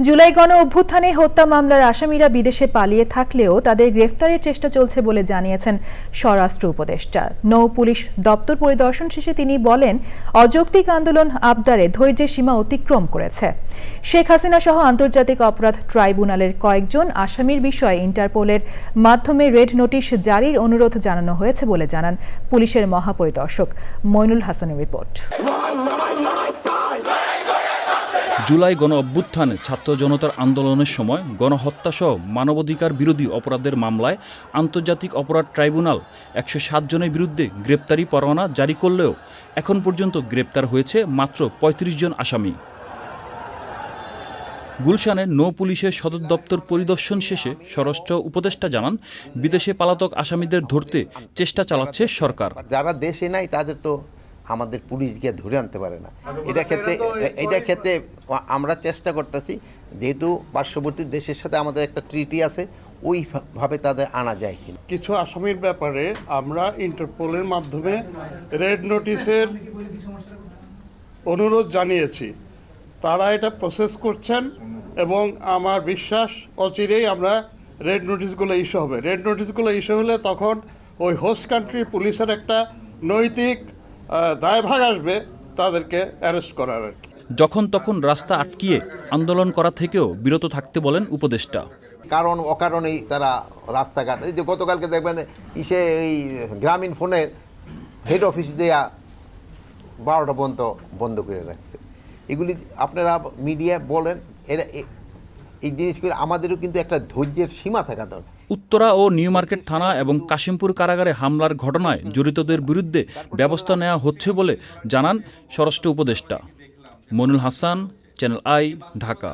জুলাই গণ অভ্যুত্থানে হত্যা মামলার আসামিরা বিদেশে পালিয়ে থাকলেও তাদের গ্রেফতারের চেষ্টা চলছে বলে জানিয়েছেন স্বরাষ্ট্র উপদেষ্টা। নৌ পুলিশ দপ্তর পরিদর্শন শেষে তিনি বলেন, অযৌক্তিক আন্দোলন আবদারে ধৈর্যের সীমা অতিক্রম করেছে। শেখ হাসিনা সহ আন্তর্জাতিক অপরাধ ট্রাইব্যুনালের কয়েকজন আসামির বিষয়ে ইন্টারপোলের মাধ্যমে রেড নোটিশ জারির অনুরোধ জানানো হয়েছে বলে জানান পুলিশের মহাপরিদর্শক মইনুল হাসানের রিপোর্ট। জুলাই গণ অভ্যুত্থানে ছাত্র জনতার আন্দোলনের সময় গণহত্যাসহ মানবাধিকার বিরোধী অপরাধের মামলায় আন্তর্জাতিক অপরাধ ট্রাইব্যুনাল একশো সাত জনের বিরুদ্ধে গ্রেপ্তারি পরোয়ানা জারি করলেও এখন পর্যন্ত গ্রেপ্তার হয়েছে মাত্র ৩৫ জন আসামি। গুলশানে নৌ পুলিশের সদর দপ্তর পরিদর্শন শেষে স্বরাষ্ট্র উপদেষ্টা জানান, বিদেশে পালাতক আসামিদের ধরতে চেষ্টা চালাচ্ছে সরকার। যারা দেশে নাই তাদের তো আমাদের পুলিশ গিয়ে ধরে আনতে পারে না। এটা ক্ষেত্রে এটা ক্ষেত্রে আমরা চেষ্টা করতেছি যেহেতু পার্শ্ববর্তী দেশের সাথে আমাদের একটা ট্রিটি আছে ওইভাবে তাদের আনা যায় কিনা। কিছু আসামির ব্যাপারে আমরা ইন্টারপোলের মাধ্যমে রেড নোটিশের অনুরোধ জানিয়েছি। তারা এটা প্রসেস করছেন এবং আমার বিশ্বাস অচিরেই আমরা রেড নোটিশগুলো ইস্যু হবে। রেড নোটিশগুলো ইস্যু হলে তখন ওই হোস্ট কান্ট্রির পুলিশের একটা নৈতিক দায়ভাগ আসবে তাদেরকে অ্যারেস্ট করার আর কি। যখন তখন রাস্তা আটকিয়ে আন্দোলন করা থেকেও বিরত থাকতে বলেন উপদেষ্টা। কারণ অকারণেই তারা রাস্তাঘাট এই যে গতকালকে দেখবেন ইসে এই গ্রামীণ ফোনের হেড অফিস দেয়া বারোটা পর্যন্ত বন্ধ করে রাখছে। এগুলি আপনারা মিডিয়া বলেন এরা এ- এই জিনিসগুলো আমাদেরও কিন্তু একটা ধৈর্যের সীমা থাকা দরকার। উত্তরা ও নিউ মার্কেট থানা এবং কাশিমপুর কারাগারে হামলার ঘটনায় জড়িতদের বিরুদ্ধে ব্যবস্থা নেওয়া হচ্ছে বলে জানান স্বরাষ্ট্র উপদেষ্টা। Monul Hasan, channel I, Dhaka.